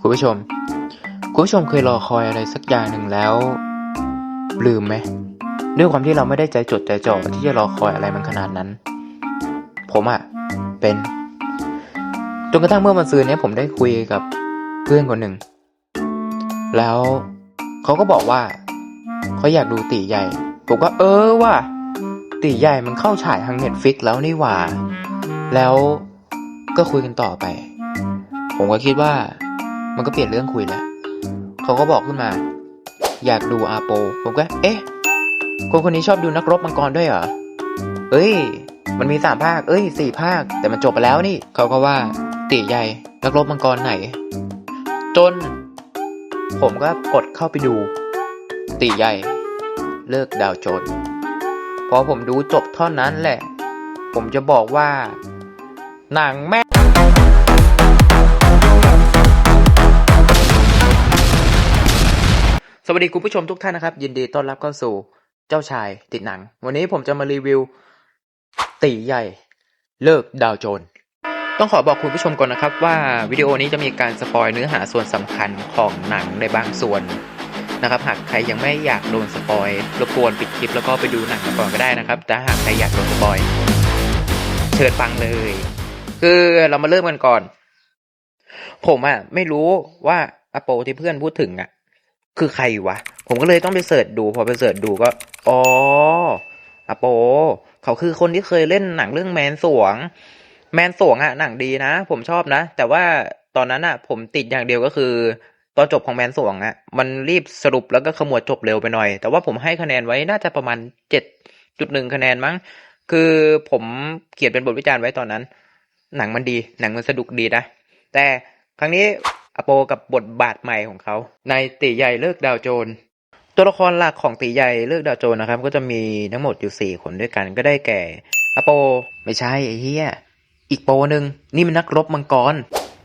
คุณผู้ชม คุณผู้ชมเคยรอคอยอะไรสักอย่างหนึ่งแล้ว ลืมไหมด้วยความที่เราไม่ได้ใจจดใจจ่อที่จะรอคอยอะไรมันขนาดนั้น ผมอะเป็นจนกระทั่งเมื่อวันซืนนี้ผมได้คุยกับเพื่อนคนหนึ่ง แล้วเขาก็บอกว่าเขาอยากดูตีใหญ่ผมก็เออว่าตีใหญ่มันเข้าฉายทางเน็ตฟิกแล้วนี่หว่า แล้วก็คุยกันต่อไป ผมก็คิดว่า มันก็เปลี่ยนเรื่องคุยแล้วเขาก็บอกขึ้นมา อยากดูอาโป ผมก็ เอ๊ะ คนคนนี้ชอบดูนักรบมังกรด้วยเหรอ เอ้ย มันมีสามภาค เอ้ยสี่ภาค แต่มันจบไปแล้วนี่ เขาก็ว่าตีใหญ่นักรบมังกรไหน จน ผมก็กดเข้าไปดู ตีใหญ่ เลิกดาวโจนพอผมดูจบเท่านั้นแหละ ผมจะบอกว่า หนังแม่ สวัสดีคุณผู้ชมทุกท่านนะครับ ยินดีต้อนรับเข้าสู่เจ้าชายติดหนัง วันนี้ผมจะมารีวิว ตีใหญ่ เลิกดาวโจน ต้องขอบอกคุณผู้ชมก่อนนะครับ ว่าวิดีโอนี้จะมีการสปอยเนื้อหาส่วนสำคัญของหนังในบางส่วนนะครับ หากใครยังไม่อยากโดนสปอยรบกวนปิดคลิปแล้วก็ไปดูหนังกันก่อนก็ได้นะครับ แต่หากใครอยากโดนสปอยเชิญฟังเลย คือเรามาเริ่มกันก่อน ผมอะไม่รู้ว่าอโปที่เพื่อนพูดถึงอะ คือใครวะ ผมก็เลยต้องไปเสิร์ชดู พอไปเสิร์ชดูก็ อ๋ออโป เขาคือคนที่เคยเล่นหนังเรื่องแมนสวง แมนสวงอะหนังดีนะ ผมชอบนะ แต่ว่าตอนนั้นอะผมติดอย่างเดียวก็คือ ตอนจบของแมนสวงอะมันรีบสรุปแล้วก็ขมวดจบเร็วไปหน่อย แต่ว่าผมให้คะแนนไว้น่าจะประมาณเจ็ดจุดหนึ่งคะแนนมั้ง คือผมเขียนเป็นบทวิจารณ์ไว้ตอนนั้น หนังมันดี หนังมันสนุกดีนะ แต่ครั้งนี้ อโปกับบทบาทใหม่ของเขา ในตีใหญ่เลิกดาวโจนตัวละครหลักของตีใหญ่เลิกดาวโจนนะครับ ก็จะมีทั้งหมดอยู่สี่คนด้วยกันก็ได้แก่ อโปไม่ใช่ไอ้เหี้ยอีกโปหนึ่งนี่มันนักรบมังกร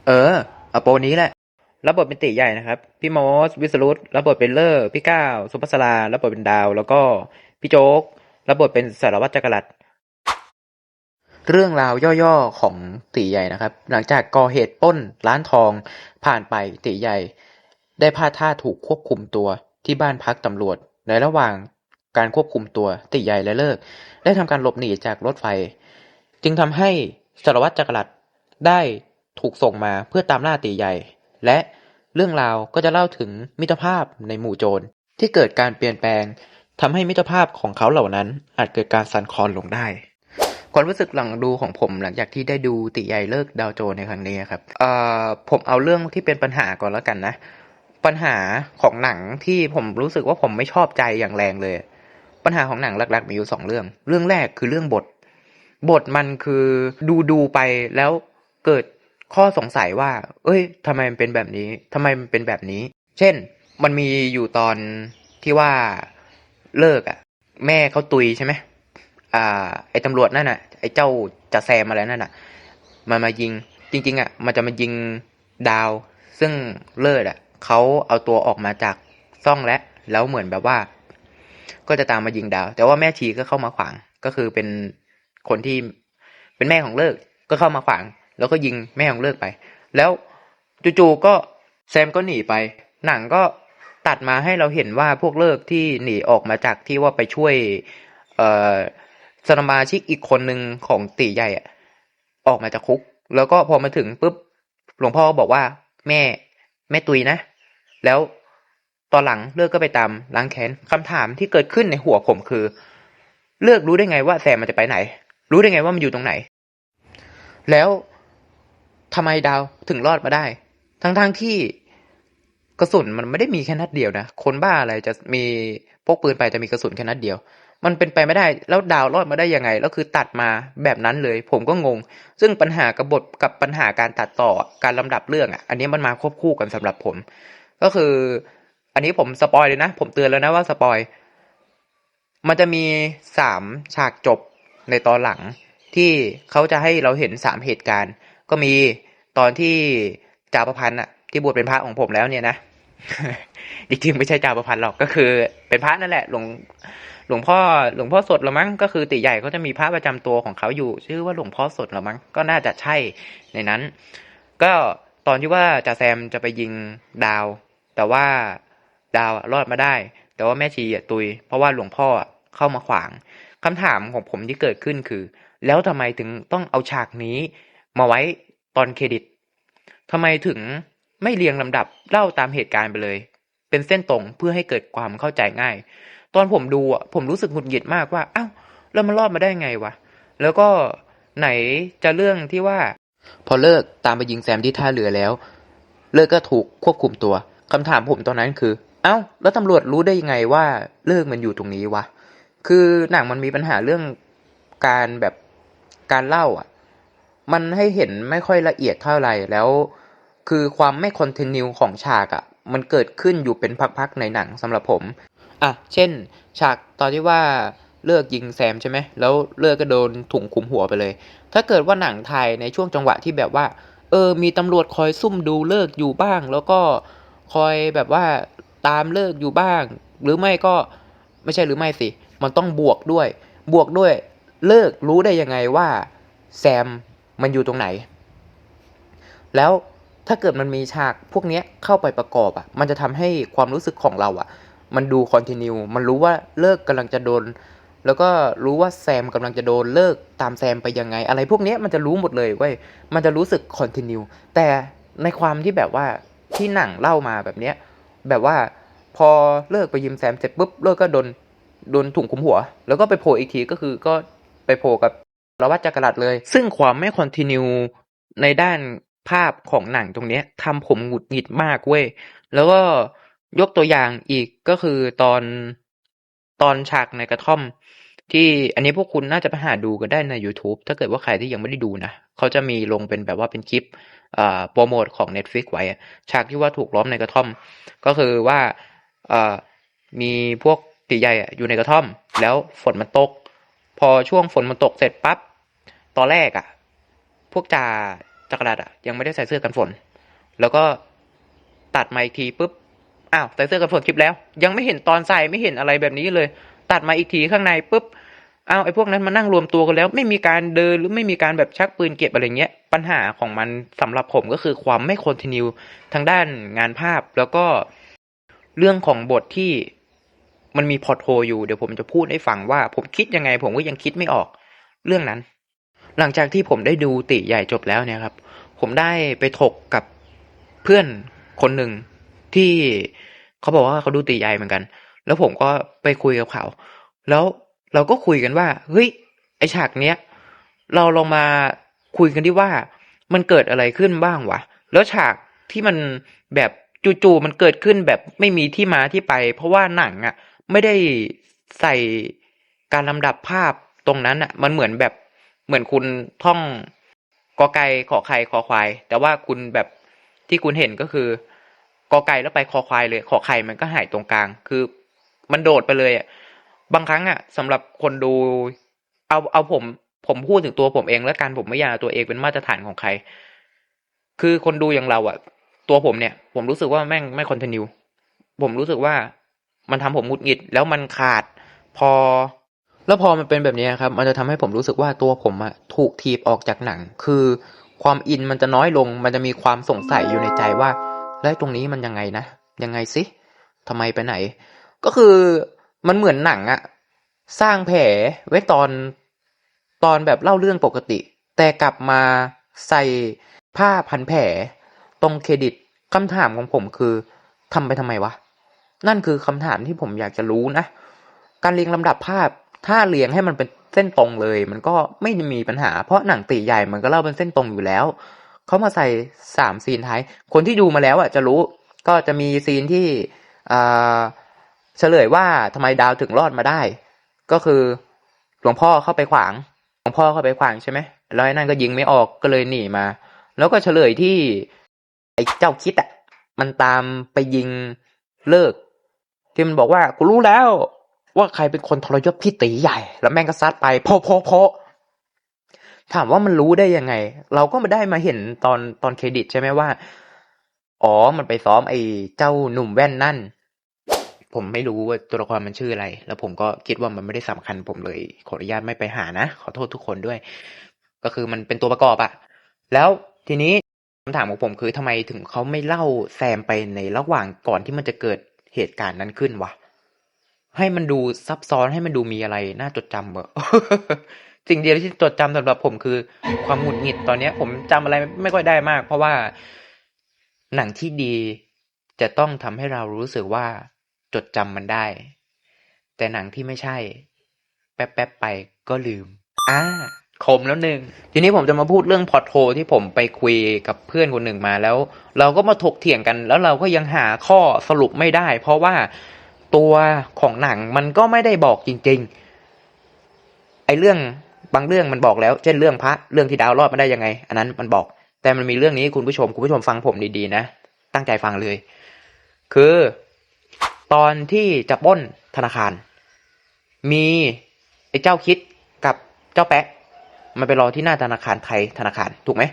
เออ อโปนี้แหละรับบทเป็นตีใหญ่นะครับ พี่โมสวิสรุตรับบทเป็นเลอร์พี่ก้าวสุภัสรารับบทเป็นดาว แล้วก็พี่โจ๊กรับบทเป็นสารวัตรจักรรัต เรื่องราวย่อๆของตีใหญ่นะครับ หลังจากก่อเหตุป้นร้านทองผ่านไปตีใหญ่ ได้พลาดท่าถูกควบคุมตัวที่บ้านพักตำรวจ ในระหว่างการควบคุมตัวตีใหญ่และเลิก ได้ทำการหลบหนีจากรถไฟ จึงทำให้สารวัตรจักรรัตได้ถูกส่งมาเพื่อตามล่าตีใหญ่ และเรื่องราวก็จะเล่าถึงมิตรภาพในหมู่โจรที่เกิดการเปลี่ยนแปลงทำให้มิตรภาพของเขาเหล่านั้นอาจเกิดการสั่นคลอนลงได้ ความรู้สึกหลังดูของผมหลังจากที่ได้ดูติใหญ่เลิกดาวโจนในครั้งนี้ครับเอ่อผมเอาเรื่องที่เป็นปัญหาก่อนแล้วกันนะ ปัญหาของหนังที่ผมรู้สึกว่าผมไม่ชอบใจอย่างแรงเลย ปัญหาของหนังหลักๆ มีอยู่สองเรื่อง เรื่องแรกคือเรื่องบท บทมันคือดูดูไปแล้วเกิดข้อสงสัยว่า เอ้ยทำไมมันเป็นแบบนี้ทำไมมันเป็นแบบนี้ เช่น มันมีอยู่ตอนที่ว่าเลิกอะ่ะ แม่เขาตุยใช่ไหม อ่า ไอ้ตำรวจนั่นน่ะ ไอ้เจ้าจะแซมอะไรนั่นน่ะ มันมายิง จริง ๆอะ มันจะมายิงดาว ซึ่งเลิศอะเขาเอาตัวออกมาจากซ่องแล้วแล้วเหมือนแบบว่า ก็จะตามมายิงดาว แต่ว่าแม่ชีก็เข้ามาขวาง ก็คือเป็นคนที่เป็นแม่ของเลิก ก็เข้ามาขวาง แล้วก็ยิงแม่ของเลิกไป แล้วจู่ๆก็แซมก็หนีไป หนังก็ตัดมาให้เราเห็นว่าพวกเลิกที่หนีออกมาจากที่ว่าไปช่วย เอ่อ สมาชิกอีกคนหนึ่งของตีใหญ่อะออกมาจากคุก แล้วก็พอมาถึงปุ๊บหลวงพ่อบอกว่า แม่ แม่ตุยนะ แล้วตอนหลังเลือกก็ไปตามล้างแค้นคำถามที่เกิดขึ้นในหัวผมคือ เลือกรู้ได้ไงว่าแซมมันจะไปไหน รู้ได้ไงว่ามันอยู่ตรงไหน แล้วทำไมดาวถึงรอดมาได้ ทั้งๆทที่กระสุนมันไม่ได้มีแค่นัดเดียวนะ คนบ้าอะไรจะมีพกปืนไปจะมีกระสุนแค่นัดเดียว มันเป็นไปไม่ได้ แล้วดาวรอดมาได้ยังไง แล้วคือตัดมาแบบนั้นเลย ผมก็งง ซึ่งปัญหากับบทกับปัญหาการตัดต่อการลำดับเรื่องอะ อันนี้มันมาควบคู่กันสำหรับผม ก็คือ อันนี้ผมสปอยเลยนะ ผมเตือนแล้วนะว่าสปอย มันจะมีสามฉากจบในตอนหลัง ที่เขาจะให้เราเห็นสามเหตุการณ์ ก็มีตอนที่จาประพันธ์อะ ที่บวชเป็นพระของผมแล้วเนี่ยนะ จริงๆไม่ใช่จาประพันธ์หรอกก็คือ เป็นพระนั่นแหละหลวงหลวงพ่อหลวงพ่อสดละมั้งก็คือติใหญ่เขาจะมีพระประจำตัวของเขาอยู่ ชื่อว่าหลวงพ่อสดละมั้งก็น่าจะใช่ในนั้น ก็ตอนที่ว่าจ่าแซมจะไปยิงดาว แต่ว่าดาวรอดมาได้ แต่ว่าแม่ชีตุย เพราะว่าหลวงพ่อเข้ามาขวางคำถามของผมที่เกิดขึ้นคือ แล้วทำไมถึงต้องเอาฉากนี้มาไว้ตอนเครดิตทำไมถึง ไม่เรียงลำดับเล่าตามเหตุการณ์ไปเลย เป็นเส้นตรงเพื่อให้เกิดความเข้าใจง่าย ตอนผมดูอะผมรู้สึกหงุดหงิดมากว่าอ้าวแล้วมันรอดมาได้ไงวะแล้วก็ไหนจะเรื่องที่ว่า พอเลิกตามไปยิงแซมที่ท่าเรือแล้ว เลิกก็ถูกควบคุมตัวคำถามผมตอนนั้นคือ เอ้า แล้วตำรวจรู้ได้ยังไงว่าเลิกมันอยู่ตรงนี้วะคือหนังมันมีปัญหาเรื่องการแบบการเล่าอะ มันให้เห็นไม่ค่อยละเอียดเท่าไหร่แล้ว คือความไม่คอนเนิวของฉากอะ มันเกิดขึ้นอยู่เป็นพักๆในหนังสำหรับผม อะ เช่น ฉากตอนที่ว่าเลิกยิงแซมใช่ไหม แล้วเลิกก็โดนถุงคุมหัวไปเลย ถ้าเกิดว่าหนังไทยในช่วงจังหวะที่แบบว่า เออ มีตำรวจคอยซุ่มดูเลิกอยู่บ้าง แล้วก็คอยแบบว่าตามเลิกอยู่บ้าง หรือไม่ก็ไม่ใช่หรือไม่สิ มันต้องบวกด้วย บวกด้วย เลิกรู้ได้ยังไงว่าแซมมันอยู่ตรงไหน แล้ว ถ้าเกิดมันมีฉากพวกนี้เข้าไปประกอบอะ มันจะทำให้ความรู้สึกของเราอะ มันดูคอนติเนียมันรู้ว่าเลิกกำลังจะโดน แล้วก็รู้ว่าแซมกำลังจะโดนเลิกตามแซมไปยังไง อะไรพวกนี้มันจะรู้หมดเลยเว้ย มันจะรู้สึกคอนติเนียแต่ในความที่แบบว่าที่หนังเล่ามาแบบเนี้ย แบบว่าพอเลิกไปยิมแซมเสร็จปุ๊บเลิกก็โดนโดนถุงคุมหัว แล้วก็ไปโผล่อีกทีก็คือก็ไปโผล่กับรวัตจักรรัดเลย ซึ่งความไม่คอนติเนียในด้าน ภาพของหนังตรงเนี้ยทำผมหงุดหงิดมากเว้ย แล้วก็ยกตัวอย่างอีกก็คือตอนตอนฉากในกระท่อม ที่อันนี้พวกคุณน่าจะไปหาดูกันได้ใน YouTube ถ้าเกิดว่าใครที่ยังไม่ได้ดูนะ เขาจะมีลงเป็นแบบว่าเป็นคลิปโปรโมทของ Netflix ไว้ ฉากที่ว่าถูกล้อมในกระท่อม ก็คือว่ามีพวกตีใหญ่อยู่ในกระท่อม แล้วฝนมันตก พอช่วงฝนมันตกเสร็จปั๊บตอนแรกอะ พวกจ่า จักรดอะยังไม่ได้ใส่เสื้อกันฝน แล้วก็ตัดมาอีกทีปุ๊บอ้าวใส่เสื้อกันฝนคลิปแล้ว ยังไม่เห็นตอนใส่ไม่เห็นอะไรแบบนี้เลย ตัดมาอีกทีข้างในปุ๊บอ้าวไอ้พวกนั้นมานั่งรวมตัวกันแล้ว ไม่มีการเดินหรือไม่มีการแบบชักปืนเก็บอะไรเงี้ย ปัญหาของมันสำหรับผมก็คือความไม่คอนติเนียทางด้านงานภาพแล้วก็เรื่องของบทที่มันมีพอร์ตโฮอยู่เดี๋ยวผมจะพูดให้ฟังว่า ผมคิดยังไงผมก็ยังคิดไม่ออกเรื่องนั้น หลังจากที่ผมได้ดูติใหญ่จบแล้วเนี่ยครับ ผมได้ไปถกกับเพื่อนคนหนึ่งที่เขาบอกว่าเขาดูตีใหญ่เหมือนกัน แล้วผมก็ไปคุยกับเขา แล้วเราก็คุยกันว่า เฮ้ย ไอฉากเนี้ย เราลองมาคุยกันที่ว่า มันเกิดอะไรขึ้นบ้างวะ แล้วฉากที่มันแบบจู่ๆมันเกิดขึ้นแบบไม่มีที่มาที่ไป เพราะว่าหนังอะ ไม่ได้ใส่การลำดับภาพตรงนั้นอะ มันเหมือนแบบเหมือนคุณท่อง กอไก่ขอไข่คอควาย แต่ว่าคุณแบบที่คุณเห็นก็คือกอไก่แล้วไปคอควายเลยขอไข่มันก็หายตรงกลาง คือมันโดดไปเลยอะบางครั้งอะสำหรับคนดู เอาเอาผม ผมพูดถึงตัวผมเองแล้วกันผมไม่อยากเอาตัวเองเป็นมาตรฐานของใคร คือคนดูอย่างเราอะ ตัวผมเนี่ย ผมรู้สึกว่าแม่งไม่คอนติเนียผมรู้สึกว่ามันทำผมหงุดหงิด แล้วมันขาด พอ แล้วพอมันเป็นแบบนี้ครับ มันจะทำให้ผมรู้สึกว่าตัวผมอะถูกทีบออกจากหนัง คือความอินมันจะน้อยลง มันจะมีความสงสัยอยู่ในใจว่า แล้วตรงนี้มันยังไงนะ ยังไงสิทำไมไปไหน ก็คือมันเหมือนหนังอะสร้างแผลไว้ตอนตอนแบบเล่าเรื่องปกติ แต่กลับมาใส่ผ้าพันแผลตรงเครดิตคำถามของผมคือทำไปทำไมวะ นั่นคือคำถามที่ผมอยากจะรู้นะ การเรียงลำดับภาพ ถ้าเรียงให้มันเป็นเส้นตรงเลย มันก็ไม่มีปัญหา เพราะหนังตีใหญ่มันก็เล่าเป็นเส้นตรงอยู่แล้ว เขามาใส่สามซีนท้าย คนที่ดูมาแล้วอะจะรู้ ก็จะมีซีนที่เฉลยว่าทำไมดาวถึงรอดมาได้ ก็คือหลวงพ่อเข้าไปขวาง หลวงพ่อเข้าไปขวางใช่ไหมแล้วไอ้นั่นก็ยิงไม่ออกก็เลยหนีมา แล้วก็เฉลยที่ไอ้เจ้าคิดอะ มันตามไปยิงเลิก ที่มันบอกว่ากูรู้แล้ว ว่าใครเป็นคนทรยศพี่ตีใหญ่ แล้วแม่งก็ซัดไปโพโพโพถามว่ามันรู้ได้ยังไง เราก็มาได้มาเห็นตอนตอนเครดิตใช่ไหมว่า อ๋อมันไปซ้อมไอ้เจ้าหนุ่มแว่นนั่น ผมไม่รู้ว่าตัวละครมันชื่ออะไร แล้วผมก็คิดว่ามันไม่ได้สำคัญผมเลย ขออนุญาตไม่ไปหานะ ขอโทษทุกคนด้วย ก็คือมันเป็นตัวประกอบอะแล้วทีนี้คำถามของผมคือทำไมถึงเขาไม่เล่าแซมไปในระหว่างก่อนที่มันจะเกิดเหตุการณ์นั้นขึ้นวะ ให้มันดูซับซ้อนให้มันดูมีอะไรน่าจดจำเบอะสิ่งเดียวที่จดจำสำหรับผมคือความหงุดหงิดตอนเนี้ย ผมจำอะไรไม่ค่อยได้มาก เพราะว่าหนังที่ดีจะต้องทำให้เรารู้สึกว่าจดจำมันได้ แต่หนังที่ไม่ใช่ แป๊บๆไปก็ลืมอ่าคมแล้วหนึ่งทีนี้ผมจะมาพูดเรื่องพอร์ตโทที่ผมไปคุยกับเพื่อนคนหนึ่งมาแล้ว เราก็มาถกเถียงกัน แล้วเราก็ยังหาข้อสรุปไม่ได้ เพราะว่า ตัวของหนังมันก็ไม่ได้บอกจริง ๆ ไอ้เรื่องบางเรื่องมันบอกแล้ว เช่นเรื่องพระเรื่องที่ดาวรอดมาได้ยังไง อันนั้นมันบอก แต่มันมีเรื่องนี้คุณผู้ชมคุณผู้ชมฟังผมดีๆนะ ตั้งใจฟังเลย คือ ตอนที่จะป้นธนาคาร มีไอ้เจ้าคิดกับเจ้าแปะ มันไปรอที่หน้าธนาคารไทยธนาคารถูกไหม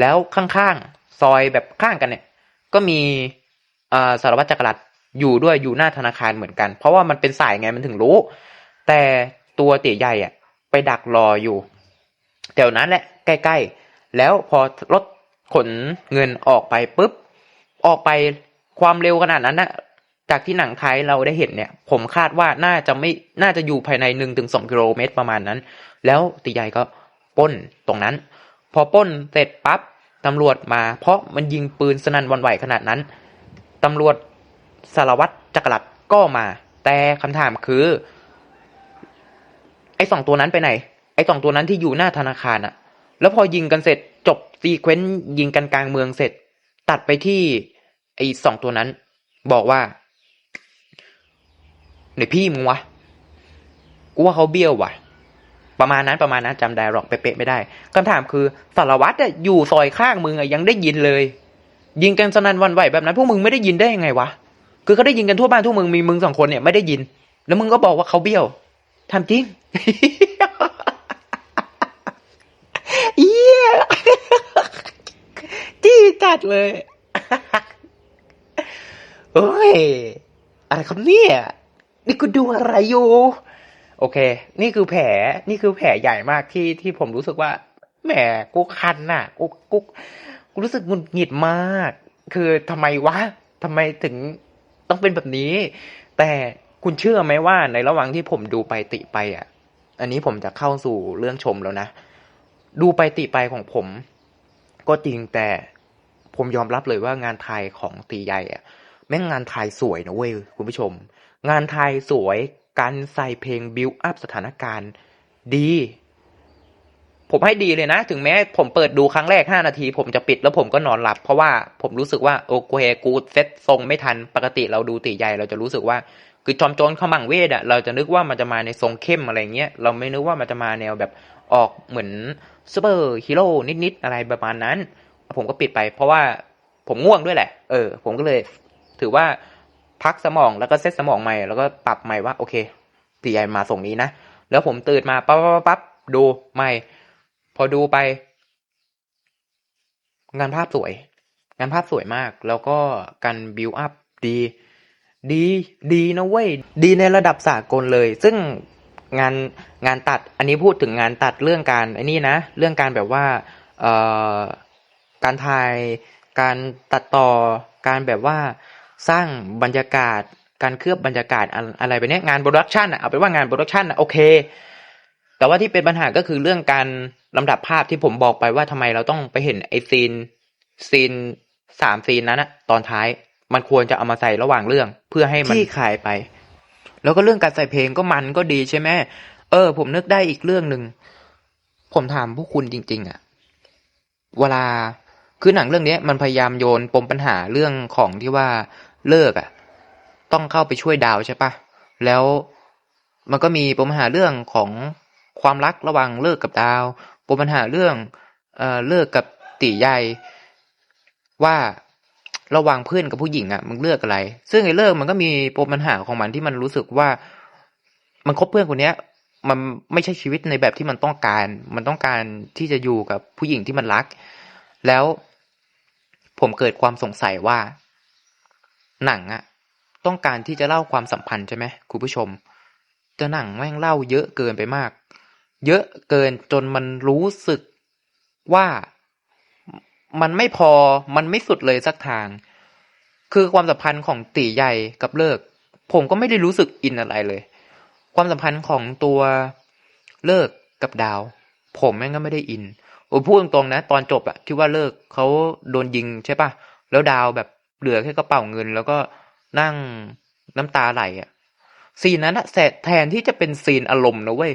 แล้วข้างๆซอยแบบข้างกันเนี่ย ก็มีอ่าสารวัตรจักรรัด อยู่ด้วยอยู่หน้าธนาคารเหมือนกัน เพราะว่ามันเป็นสายไงมันถึงรู้ แต่ตัวเตี๋ยใหญ่อะไปดักรออยู่แถวนั้นแหละใกล้ๆ แล้วพอรถขนเงินออกไปปุ๊บ ออกไปความเร็วขนาดนั้นนะจากที่หนังไทยเราได้เห็นเนี่ย ผมคาดว่าน่าจะไม่น่าจะอยู่ภายในหนึ่งถึงสองกิโลเมตรประมาณนั้น แล้วตีใหญ่ก็ป้นตรงนั้น พอป้นเสร็จปั๊บตำรวจมา เพราะมันยิงปืนสนั่นวันไหวขนาดนั้นตำรวจ สารวัตรจักรลัดก็มา แต่คำถามคือ ไอ้สองตัวนั้นไปไหน ไอ้สองตัวนั้นที่อยู่หน้าธนาคารอะแล้วพอยิงกันเสร็จจบซีเควนต์ยิงกันกลางเมืองเสร็จ ตัดไปที่ไอ้สองตัวนั้น บอกว่าไหนพี่มึงวะกูว่าเขาเบี้ยวว่ะประมาณนั้นประมาณนั้นจำได้หรอกเป๊ะๆไม่ได้คำถามคือสารวัตรอะอยู่ซอยข้างมึงอะยังได้ยินเลย ยิงกันสนั่นวันไหวแบบนั้น พวกมึงไม่ได้ยินได้ยังไงวะ คือเขาได้ยินกันทั่วบ้านทั่วเมืองมีมึงสองคนเนี่ยไม่ได้ยิน แล้วมึงก็บอกว่าเขาเบี้ยวทำจริงเยี่ยจี้จัดเลยเฮ้ยอะไรครับเนี่ยนี่กูดูอะไรอยู่ โอเค นี่คือแผลนี่คือแผลใหญ่มากที่ที่ผมรู้สึกว่าแหมกูคันน่ะกูกูกูรู้สึกหงุดหงิดมาก คือทำไมวะทำไมถึง ต้องเป็นแบบนี้ แต่คุณเชื่อไหมว่าในระหว่างที่ผมดูไปติไปอะ อันนี้ผมจะเข้าสู่เรื่องชมแล้วนะ ดูไปติไปของผม ก็จริงแต่ผมยอมรับเลยว่างานไทยของตีใหญ่อะ แม่งงานไทยสวยนะเว้ยคุณผู้ชม งานไทยสวยการใส่เพลงบิวอัพสถานการณ์ ดี ผมให้ดีเลยนะ ถึงแม้ผมเปิดดูครั้งแรกห้านาที ผมจะปิดแล้วผมก็นอนหลับ เพราะว่าผมรู้สึกว่าโอเคกูเซ็ตทรงไม่ทันปกติเราดูตีใหญ่เราจะรู้สึกว่า คือจอมโจรขมังเวทอะเราจะนึกว่ามันจะมาในทรงเข้มอะไรเงี้ยเราไม่นึกว่ามันจะมาแนวแบบออกเหมือนซูเปอร์ฮีโร่นิดๆอะไรประมาณนั้น ผมก็ปิดไป เพราะว่าผมง่วงด้วยแหละ เออ ผมก็เลย ถือว่าพักสมองแล้วก็เซตสมองใหม่แล้วก็ปรับใหม่ว่าโอเคตีใหญ่มาส่งนี้นะแล้วผมตื่นมาปั๊บปั๊บปั๊บดูใหม่ อดูไป งานภาพสวย งานภาพสวยมาก แล้วก็การบิวอัพดี ดี ดีนะเว้ย ดีในระดับสากลเลย ซึ่งงานงานตัด อันนี้พูดถึงงานตัดเรื่องการไอ้นี่นะ เรื่องการแบบว่า เอ่อ การถ่าย การตัดต่อ การแบบว่าสร้างบรรยากาศ การเคลือบบรรยากาศอะไรไปเนี้ยงานโปรดักชันอะเอาเป็นว่างานโปรดักชันอะโอเค แต่ว่าที่เป็นปัญหาก็คือเรื่องการลำดับภาพที่ผมบอกไปว่าทำไมเราต้องไปเห็นไอซีนซีนสามซีนนั้นอะตอนท้าย มันควรจะเอามาใส่ระหว่างเรื่อง เพื่อให้มันที่ขายไป แล้วก็เรื่องการใส่เพลงก็มันก็ดีใช่ไหมเออ ผมนึกได้อีกเรื่องหนึ่งผมถามพวกคุณจริง ๆอะเวลาคือหนังเรื่องนี้มันพยายามโยนปมปัญหาเรื่องของที่ว่าเลิกอะต้องเข้าไปช่วยดาวใช่ปะแล้วมันก็มีปมปัญหาเรื่องของ ความรักระหว่างเลิกกับดาวปมปัญหาเรื่องเอ่อเลิกกับตีใหญ่ว่าระหว่างเพื่อนกับผู้หญิงอะมึงเลือกอะไร ซึ่งไอ้เลิกมันก็มีปมปัญหาของมันที่มันรู้สึกว่า มันคบเพื่อนคนเนี้ย มันไม่ใช่ชีวิตในแบบที่มันต้องการ มันต้องการที่จะอยู่กับผู้หญิงที่มันรัก แล้วผมเกิดความสงสัยว่า หนังอะต้องการที่จะเล่าความสัมพันธ์ใช่ไหมคุณผู้ชมแต่หนังแม่งเล่าเยอะเกินไปมาก เยอะเกินจนมันรู้สึกว่ามันไม่พอมันไม่สุดเลยสักทาง คือความสัมพันธ์ของตีใหญ่กับเลิก ผมก็ไม่ได้รู้สึกอินอะไรเลย ความสัมพันธ์ของตัวเลิกกับดาว ผมแม่งก็ไม่ได้อินโอ้พูดตรงๆนะ ตอนจบอะที่ว่าเลิกเขาโดนยิงใช่ปะแล้วดาวแบบเหลือแค่กระเป๋าเงิน แล้วก็นั่งน้ำตาไหลอะซีนนั้นอะแทนที่จะเป็นซีนอารมณ์นะเว้ย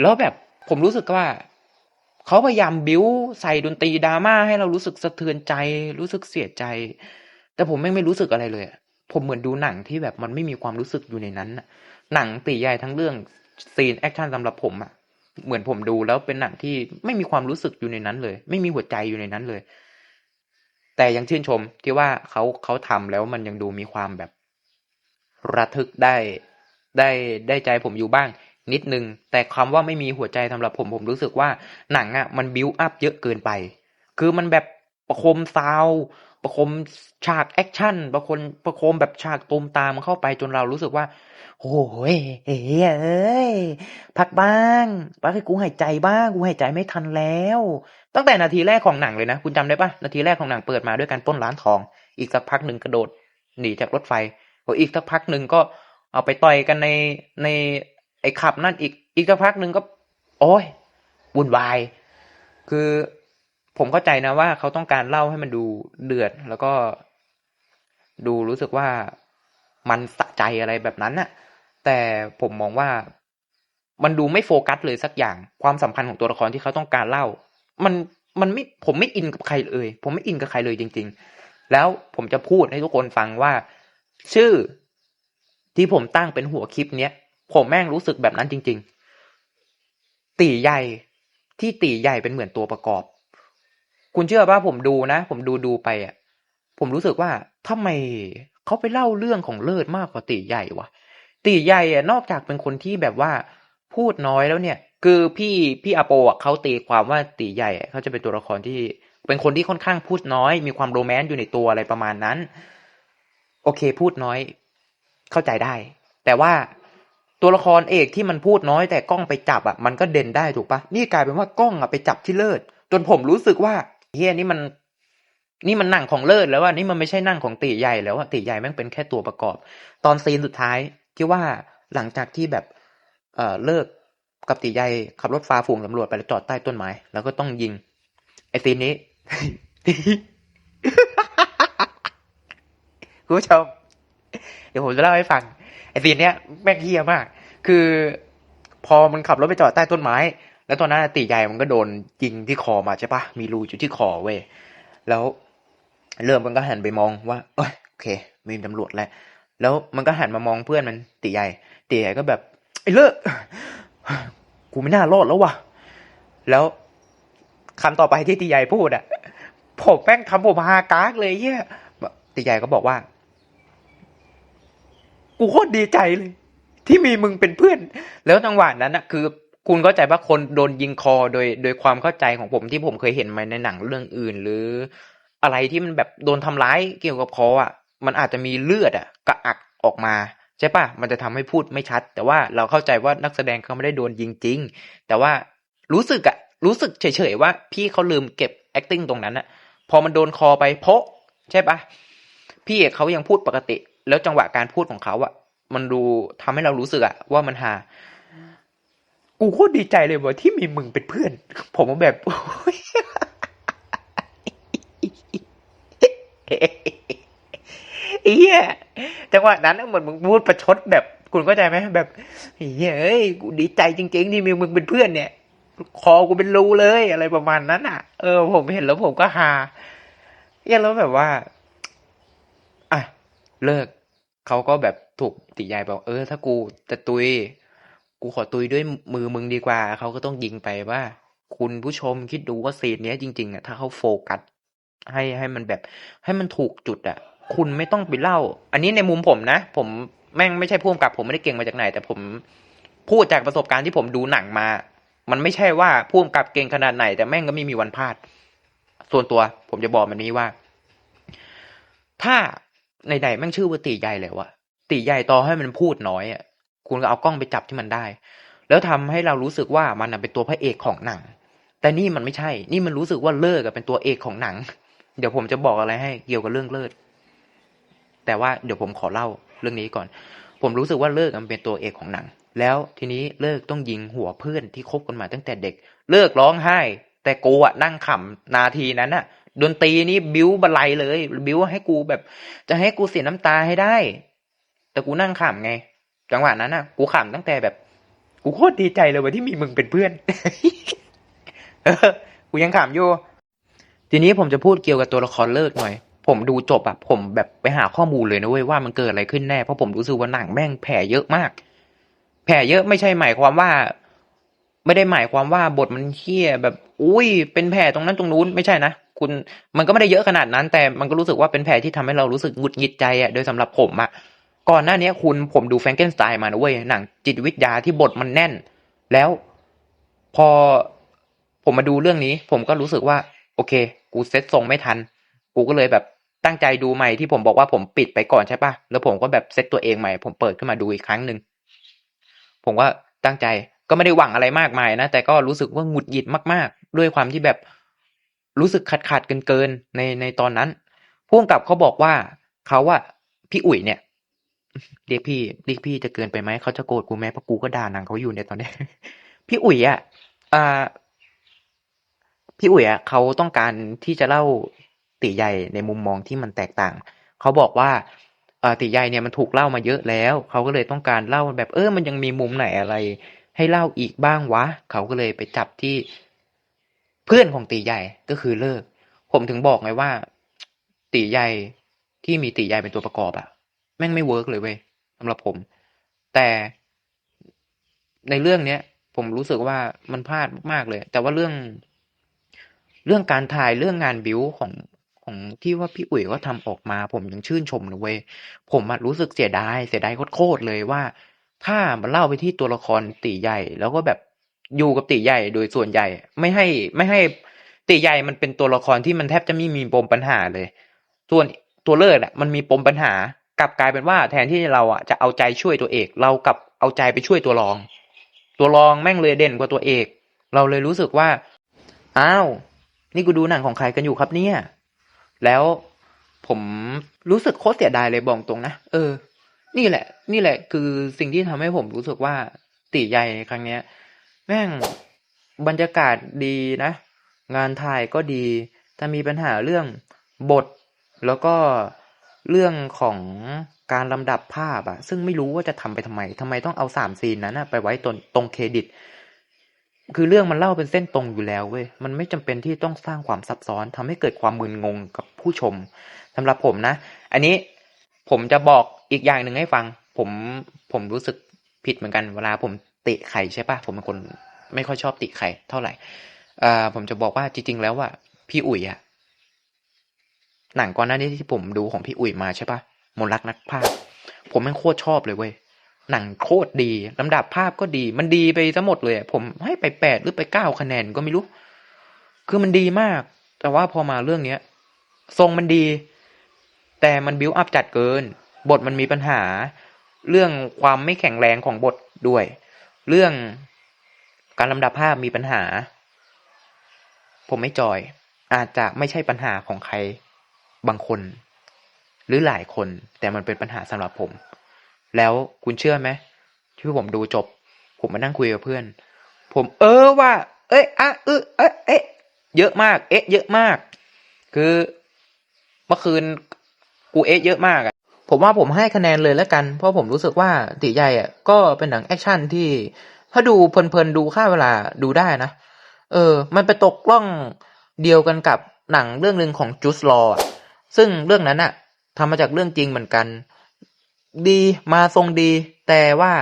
แล้วแบบ ผมรู้สึกว่าเขาพยายามบิ้วใส่ดนตรีดราม่าให้เรารู้สึกสะเทือนใจ รู้สึกเสียใจ แต่ผมไม่ไม่รู้สึกอะไรเลยผมเหมือนดูหนังที่แบบมันไม่มีความรู้สึกอยู่ในนั้นหนังตีใหญ่ทั้งเรื่องซีนแอคชั่นสำหรับผมอะเหมือนผมดูแล้วเป็นหนังที่ไม่มีความรู้สึกอยู่ในนั้นเลย ไม่มีหัวใจอยู่ในนั้นเลย แต่ยังชื่นชมที่ว่าเขาเขาทำแล้วมันยังดูมีความแบบระทึกได้ได้ได้ใจผมอยู่บ้าง นิดนึง แต่คำว่าไม่มีหัวใจสำหรับผมผมรู้สึกว่าหนังอะ่ะมันบิวอัพเยอะเกินไป คือมันแบบประคมซาวประคมฉากแอคชั่นประคมประคมแบบฉากตูมตามเข้าไปจนเรารู้สึกว่าโอ้ยเอ้ยเอ้ยพักบ้างพักให้กูหายใจบ้างกูหายใจไม่ทันแล้ว ตั้งแต่นาทีแรกของหนังเลยนะ คุณจำได้ปะนาทีแรกของหนังเปิดมาด้วยการป้นร้านทอง อีกสักพักหนึ่งกระโดดหนีจากรถไฟอีกสักพักหนึ่งก็เอาไปต่อยกันในใน ไอ้ขับนั่นอีกอีกสักพักหนึ่งก็ โอ้ยวุ่นวาย คือผมเข้าใจนะว่าเขาต้องการเล่าให้มันดูเดือด แล้วก็ดูรู้สึกว่ามันสะใจอะไรแบบนั้นน่ะ แต่ผมมองว่ามันดูไม่โฟกัสเลยสักอย่าง ความสัมพันธ์ของตัวละครที่เขาต้องการเล่า มันมันไม่ผมไม่อินกับใครเลย ผมไม่อินกับใครเลยจริง ๆ แล้วผมจะพูดให้ทุกคนฟังว่า ชื่อที่ผมตั้งเป็นหัวคลิปเนี้ย ผมแม่งรู้สึกแบบนั้นจริง ๆ ตีใหญ่ที่ตีใหญ่เป็นเหมือนตัวประกอบ คุณเชื่อป่ะผมดูนะ ผมดูดูไปอะ ผมรู้สึกว่าทำไมเขาไปเล่าเรื่องของเลิศมากกว่าตีใหญ่วะตีใหญ่อะนอกจากเป็นคนที่แบบว่าพูดน้อยแล้วเนี่ย คือพี่พี่อโปอะเขาตีความว่าตีใหญ่เขาจะเป็นตัวละครที่เป็นคนที่ค่อนข้างพูดน้อย มีความโรแมนต์อยู่ในตัวอะไรประมาณนั้น โอเคพูดน้อย เข้าใจได้ แต่ว่า ตัวละครเอกที่มันพูดน้อยแต่กล้องไปจับอะมันก็เด่นได้ถูกปะนี่กลายเป็นว่ากล้องอะไปจับที่เลิศจนผมรู้สึกว่าเฮียนี่มัน นี่มันหนังของเลิศแล้วว่านี่มันไม่ใช่นั่งของตีใหญ่แล้วว่าตีใหญ่แม่งเป็นแค่ตัวประกอบ ตอนซีนสุดท้ายที่ว่าหลังจากที่แบบเอ่อเลิกกับตีใหญ่ขับรถฟ้าฝูงตำรวจไปแล้วจอดใต้ต้นไม้ แล้วก็ต้องยิงไอซีนนี้คุณผู้ชมเดี๋ยวผมจะเล่าให้ฟังไอซีนเนี้ยแม่งเฮี้ยมาก คือพอมันขับรถไปจอดใต้ต้นไม้ แล้วตอนนั้นตีใหญ่มันก็โดนยิงที่คอมาใช่ปะมีรูอยู่ที่คอเว้ยแล้ว เริ่มมันก็หันไปมองว่าโอเคมีตำรวจแล้วแล้วมันก็หันมามองเพื่อนมันตีใหญ่ตีใหญ่ก็แบบไอ้เลิกกูไม่น่ารอดแล้ววะแล้วคำต่อไปที่ตีใหญ่พูดอะผมแม่งทำผมฮากากเลยเฮียตีใหญ่ก็บอกว่า กูโคตรดีใจเลย ที่มีมึงเป็นเพื่อน แล้วจังหวะนั้นนะคือคุณเข้าใจว่าคนโดนยิงคอโดยโดยความเข้าใจของผมที่ผมเคยเห็นมาในหนังเรื่องอื่น หรืออะไรที่มันแบบโดนทำร้ายเกี่ยวกับคออะ มันอาจจะมีเลือดอะกระอักออกมาใช่ปะมันจะทำให้พูดไม่ชัด แต่ว่าเราเข้าใจว่านักแสดงเขาไม่ได้โดนยิงจริง แต่ว่ารู้สึกอะรู้สึกเฉยๆว่าพี่เขาลืมเก็บ acting ตรงนั้นอะพอมันโดนคอไปโพะใช่ปะพี่เอกเขายังพูดปกติ แล้วจังหวะการพูดของเขาอะ มันดูทำให้เรารู้สึกอะว่ามันหา กูโคตรดีใจเลยว่าที่มีมึงเป็นเพื่อน ผมแบบเฮียจังหวะนั้นเหมือนมึงพูดประชดแบบ คุณเข้าใจไหมแบบเฮ้ยกูดีใจจริง ๆ ที่มีมึงเป็นเพื่อนเนี่ย คอกูเป็นรูเลยอะไรประมาณนั้นอะ เออ ผมเห็นแล้วผมก็ฮาเฮียแล้วแบบว่า อะ เลิกเขาก็แบบ ถูกติยายบอกเออ ถ้ากูจะตุย กูขอตุยด้วยมือมึงดีกว่า เขาก็ต้องยิงไปว่า คุณผู้ชมคิดดูว่าซีนเนี้ยจริงๆอะถ้าเขาโฟกัสให้ให้มันแบบ ให้มันถูกจุดอะ คุณไม่ต้องไปเล่า อันนี้ในมุมผมนะ ผมแม่งไม่ใช่พ่วงกับผมไม่ได้เก่งมาจากไหน แต่ผมพูดจากประสบการณ์ที่ผมดูหนังมา มันไม่ใช่ว่าพ่วงกับเก่งขนาดไหน แต่แม่งก็ไม่มีวันพลาด ส่วนตัว ผมจะบอกแบบนี้ว่า ถ้าในใดแม่งชื่อว่าตีใหญ่เลยวะ ตีใหญ่ต่อให้มันพูดน้อยอะคุณก็เอากล้องไปจับที่มันได้ แล้วทำให้เรารู้สึกว่ามันเป็นตัวพระเอกของหนัง แต่นี่มันไม่ใช่ นี่มันรู้สึกว่าเลิกกับเป็นตัวเอกของหนัง เดี๋ยวผมจะบอกอะไรให้เกี่ยวกับเรื่องเลิศแต่ว่าเดี๋ยวผมขอเล่าเรื่องนี้ก่อน ผมรู้สึกว่าเลิกมันเป็นตัวเอกของหนัง แล้วทีนี้เลิกต้องยิงหัวเพื่อนที่คบกันมาตั้งแต่เด็ก เลิกร้องไห้ แต่กูอะนั่งขำนาทีนั้นอะดนตรีนี่บิ้วบันไลเลย บิ้วให้กูแบบ จะให้กูเสียน้ำตาให้ได้ แต่กูนั่งขำไง จังหวะนั้นอะกูขำตั้งแต่แบบ กูโคตรดีใจเลยว่าที่มีมึงเป็นเพื่อนเออกูยังขำอยู่ ทีนี้ผมจะพูดเกี่ยวกับตัวละครเลิกหน่อย ผมดูจบอะผมแบบไปหาข้อมูลเลยนะเว้ยว่ามันเกิดอะไรขึ้นแน่ เพราะผมรู้สึกว่าหนังแม่งแผลเยอะมาก แผลเยอะไม่ใช่หมายความว่า ไม่ได้หมายความว่าบทมันเฮี้ยแบบ อุ้ย เป็นแผลตรงนั้นตรงนู้นไม่ใช่นะ คุณ มันก็ไม่ได้เยอะขนาดนั้น แต่มันก็รู้สึกว่าเป็นแผลที่ทำให้เรารู้สึกหงุดหงิดใจอะโดยสำหรับผมอะ ก่อนหน้านี้คุณผมดูแฟรงเกนสไตน์มานะเว้ยหนังจิตวิทยาที่บทมันแน่น แล้วพอผมมาดูเรื่องนี้ ผมก็รู้สึกว่า โอเค กูเซ็ตทรงไม่ทัน กูก็เลยแบบตั้งใจดูใหม่ที่ผมบอกว่าผมปิดไปก่อนใช่ปะแล้วผมก็แบบเซ็ตตัวเองใหม่ ผมเปิดขึ้นมาดูอีกครั้งหนึ่งผมก็ตั้งใจก็ไม่ได้หวังอะไรมากมายนะแต่ก็รู้สึกว่าหงุดหงิดมากๆ ด้วยความที่แบบรู้สึกขัดขัดเกินเกินในในตอนนั้นพ่วงกับเขาบอกว่าเขาอะพี่อุ๋ยเนี่ย เรียกพี่เรียกพี่จะเกินไปไหมเขาจะโกรธกูไหมเพราะกูก็ด่านางเขาอยู่ในตอนนี้ พี่อุ๋ยอะอ่าพี่อุ๋ยอะเขาต้องการที่จะเล่าตีใหญ่ในมุมมองที่มันแตกต่าง เขาบอกว่าตีใหญ่เนี่ยมันถูกเล่ามาเยอะแล้ว เขาก็เลยต้องการเล่าแบบเออ มันยังมีมุมไหนอะไร ให้เล่าอีกบ้างวะ เขาก็เลยไปจับที่เพื่อนของตีใหญ่ก็คือเลิก ผมถึงบอกไงว่า ตีใหญ่ที่มีตีใหญ่เป็นตัวประกอบอะ แม่งไม่เวิร์กเลยเว้ยสำหรับผม แต่ในเรื่องเนี้ย ผมรู้สึกว่ามันพลาดมากเลย แต่ว่าเรื่อง เรื่องการถ่ายเรื่องงานบิวของของที่ว่าพี่อุ๋ยก็ทำออกมา ผมยังชื่นชมนะเว้ยผมรู้สึกเสียดายเสียดายโคตรเลยว่า ถ้ามันเล่าไปที่ตัวละครตีใหญ่ แล้วก็แบบอยู่กับตีใหญ่โดยส่วนใหญ่ ไม่ให้ไม่ให้ตีใหญ่มันเป็นตัวละครที่มันแทบจะไม่มีปมปัญหาเลย ส่วนตัวเลิศอะมันมีปมปัญหา กลับกลายเป็นว่าแทนที่เราอะจะเอาใจช่วยตัวเอก เรากลับเอาใจไปช่วยตัวรอง ตัวรองแม่งเลยเด่นกว่าตัวเอก เราเลยรู้สึกว่า อ้าว นี่กูดูหนังของใครกันอยู่ครับเนี่ย แล้วผมรู้สึกโคตรเสียดายเลยบอกตรงนะ เออ นี่แหละ นี่แหละ คือสิ่งที่ทำให้ผมรู้สึกว่าตีใหญ่ครั้งเนี้ย แม่งบรรยากาศดีนะ งานถ่ายก็ดีถ้ามีปัญหาเรื่องบทแล้วก็ เรื่องของการลำดับภาพอะซึ่งไม่รู้ว่าจะทำไปทำไมทำไมต้องเอาสามซีนนั้นไปไว้ตรงตรงเครดิต คือเรื่องมันเล่าเป็นเส้นตรงอยู่แล้วเว้ยมันไม่จำเป็นที่ต้องสร้างความซับซ้อนทำให้เกิดความมึนงงกับผู้ชมสำหรับผมนะ อันนี้ผมจะบอกอีกอย่างหนึ่งให้ฟัง ผมผมรู้สึกผิดเหมือนกันเวลาผมติไข่ใช่ปะผมเป็นคนไม่ค่อยชอบติไข่เท่าไหร่อ่าผมจะบอกว่าจริง ๆ แล้วว่าพี่อุ๋ยอะ หนังก่อนหน้านี้ที่ผมดูของพี่อุ๋ยมาใช่ปะมนรักนักภาพ ผมแม่งโคตรชอบเลยเว้ยหนังโคตรดีลำดับภาพก็ดี มันดีไปทั้งหมดเลย ผมให้ไปแปดหรือไปเก้าคะแนนก็ไม่รู้ คือมันดีมาก แต่ว่าพอมาเรื่องเนี้ย ทรงมันดี แต่มันบิวอัพจัดเกิน บทมันมีปัญหา เรื่องความไม่แข็งแรงของบทด้วย เรื่องการลำดับภาพมีปัญหา ผมไม่จอย อาจจะไม่ใช่ปัญหาของใคร บางคน หรือหลายคน แต่มันเป็นปัญหาสำหรับผม แล้วคุณเชื่อไหมที่ผมดูจบ ผมมานั่งคุยกับเพื่อน ผม เออว่า เอ้ยอะเออเอ๊ะเอ๊ะเยอะมาก เอ๊ะ เยอะมาก คือเมื่อคืนกูเอ๊ะเยอะมากอะผมว่าผมให้คะแนนเลยแล้วกัน เพราะผมรู้สึกว่าตีใหญ่อะก็เป็นหนังแอคชั่นที่ถ้าดูเพลินๆดูค่าเวลาดูได้นะ เออ มันไปตกล่องเดียวกันกับหนังเรื่องหนึ่งของจูสลอว์อะ ซึ่งเรื่องนั้นอะทำมาจากเรื่องจริงเหมือนกัน ดีมาทรงดี แต่ว่า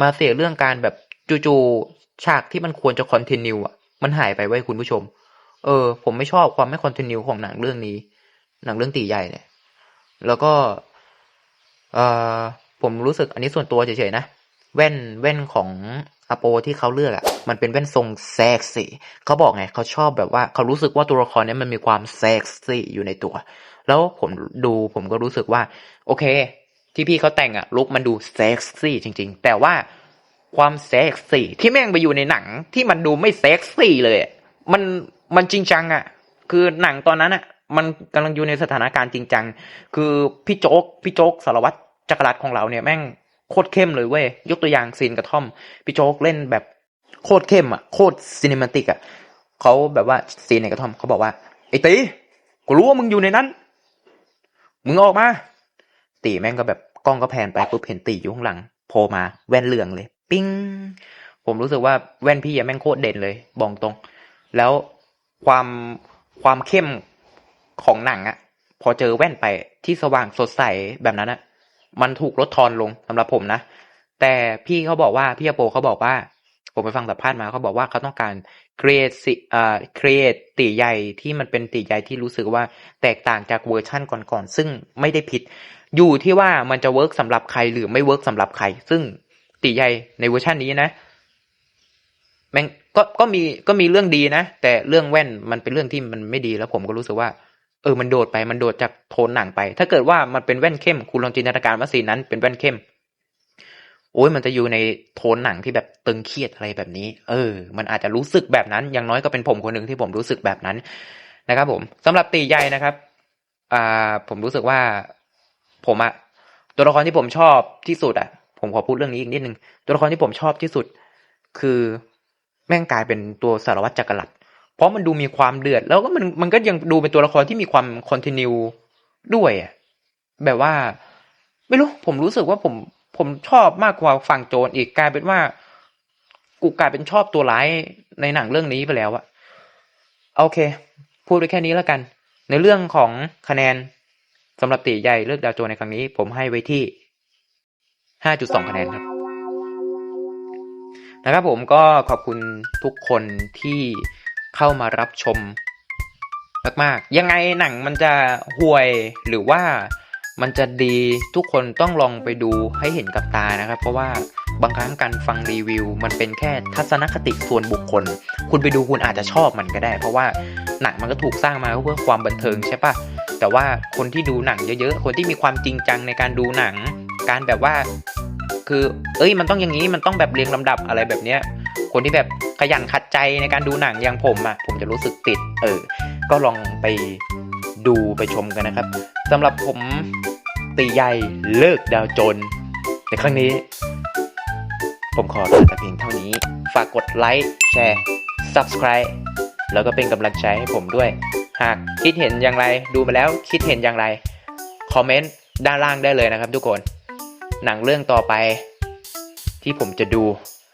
มาเสียเรื่องการแบบจู่ๆฉากที่มันควรจะคอนติเนียอะมันหายไปไว้คุณผู้ชม เออ ผมไม่ชอบความไม่คอนติเนียของหนังเรื่องนี้ หนังเรื่องตีใหญ่เนี่ย แล้วก็เออผมรู้สึกอันนี้ส่วนตัวเฉยๆนะ แว่นแว่นของ อโปที่เขาเลือกอะ่ะมันเป็นแว่นทรงเซ็กซี่เขาบอกไงเขาชอบแบบว่าเขารู้สึกว่าตัวละครนี้มันมีความเซ็กซี่อยู่ในตัว แล้วผมดูผมก็รู้สึกว่า โอเค ที่พี่เขาแต่งอะลุกมันดูเซ็กซี่จริง ๆ แต่ว่าความเซ็กซี่ที่แม่งไปอยู่ในหนังที่มันดูไม่เซ็กซี่เลย มันมันจริงจังอะคือหนังตอนนั้นอะมันกำลังอยู่ในสถานการณ์จริงจัง คือพี่โจ๊กพี่โจ๊กสารวัตรจักรรัตของเราเนี่ยแม่ง โคตรเข้มเลยเว้ย ยกตัวอย่างซีนกระท่อม พี่โจ๊กเล่นแบบโคตรเข้มอะ โคตรซีนิมาติกอะเขาแบบว่าซีนในกระท่อมเขาบอกว่าไอ้ตีกูรู้ว่ามึงอยู่ในนั้น มึงออกมา ตีแม่งก็แบบกล้องก็แพนไปปุ๊บเห็นตีอยู่ข้างหลังโผล่มาแว่นเหลืองเลย ปิ้งผมรู้สึกว่าแว่นพี่อะแม่งโคตรเด่นเลยบอกตรง แล้วความความเข้มของหนังอะพอเจอแว่นไปที่สว่างสดใสแบบนั้นอะ มันถูกลดทอนลงสำหรับผมนะ แต่พี่เขาบอกว่าพี่อโปเขาบอกว่า ผมไปฟังสัมภาษณ์มาเขาบอกว่าเขาต้องการ create สิอ่า create ตีใหญ่ที่มันเป็นตีใหญ่ที่รู้สึกว่าแตกต่างจากเวอร์ชั่นก่อนๆซึ่งไม่ได้ผิด อยู่ที่ว่ามันจะเวิร์กสำหรับใครหรือไม่เวิร์กสำหรับใคร ซึ่งตีใหญ่ในเวอร์ชันนี้นะแม่งก็ก็มีก็มีเรื่องดีนะ แต่เรื่องแว่นมันเป็นเรื่องที่มันไม่ดีแล้วผมก็รู้สึกว่า เออมันโดดไปมันโดดจากโทนหนังไป ถ้าเกิดว่ามันเป็นแว่นเข้ม คุณลองจินตนาการว่าสีนั้นเป็นแว่นเข้ม โอ้ยมันจะอยู่ในโทนหนังที่แบบตึงเครียดอะไรแบบนี้ เออ มันอาจจะรู้สึกแบบนั้น อย่างน้อยก็เป็นผมคนหนึ่งที่ผมรู้สึกแบบนั้นนะครับ ผมสำหรับตีใหญ่นะครับ อ่า ผมรู้สึกว่า ผมอะตัวละครที่ผมชอบที่สุดอะผมขอพูดเรื่องนี้อีกนิดนึงตัวละครที่ผมชอบที่สุด คือแม่งกลายเป็นตัวสารวัตรจักรลัด เพราะมันดูมีความเดือด แล้วก็มันมันก็ยังดูเป็นตัวละครที่มีความคอนติเนียด้วยอะแบบว่า ไม่รู้ ผมรู้สึกว่าผมผมชอบมากกว่าฝั่งโจรอีกกลายเป็นว่า กูกลายเป็นชอบตัวร้ายในหนังเรื่องนี้ไปแล้วอะโอเค พูดไปแค่นี้แล้วกัน ในเรื่องของคะแนนสำหรับตีใหญ่เลือกดาวโจรในครั้งนี้ ผมให้ไว้ที่ 5.2 คะแนนครับ นะครับผมก็ขอบคุณทุกคนที่ เข้ามารับชมมากๆยังไงหนังมันจะห่วยหรือว่ามันจะดีทุกคนต้องลองไปดูให้เห็นกับตานะครับ เพราะว่าบางครั้งการฟังรีวิว มันเป็นแค่ทัศนคติส่วนบุคคล คุณไปดูคุณอาจจะชอบมันก็ได้ เพราะว่าหนังมันก็ถูกสร้างมาเพื่อความบันเทิงใช่ปะแต่ว่าคนที่ดูหนังเยอะๆ คนที่มีความจริงจังในการดูหนัง การแบบว่า คือ เอ้ยมันต้องอย่างนี้มันต้องแบบเรียงลำดับอะไรแบบเนี้ย คนที่แบบขยันขัดใจในการดูหนังอย่างผมอะผมจะรู้สึกติด เออ ก็ลองไปดูไปชมกันนะครับสำหรับผมตีใหญ่เลิกดาวจน ในครั้งนี้ ผมขอลาแต่เพียงเท่านี้ ฝากกดไลค์แชร์ subscribe แล้วก็เป็นกำลังใจให้ผมด้วย หากคิดเห็นอย่างไรดูมาแล้วคิดเห็นอย่างไร คอมเมนต์ด้านล่างได้เลยนะครับทุกคน หนังเรื่องต่อไปที่ผมจะดู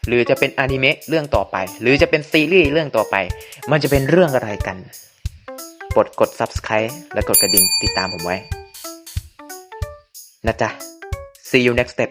หรือจะเป็นอนิเมะเรื่องต่อไป หรือจะเป็นซีรีส์เรื่องต่อไป มันจะเป็นเรื่องอะไรกันกดกด subscribe และกดกระดิ่งติดตามผมไว้ นะจ๊ะ see you next step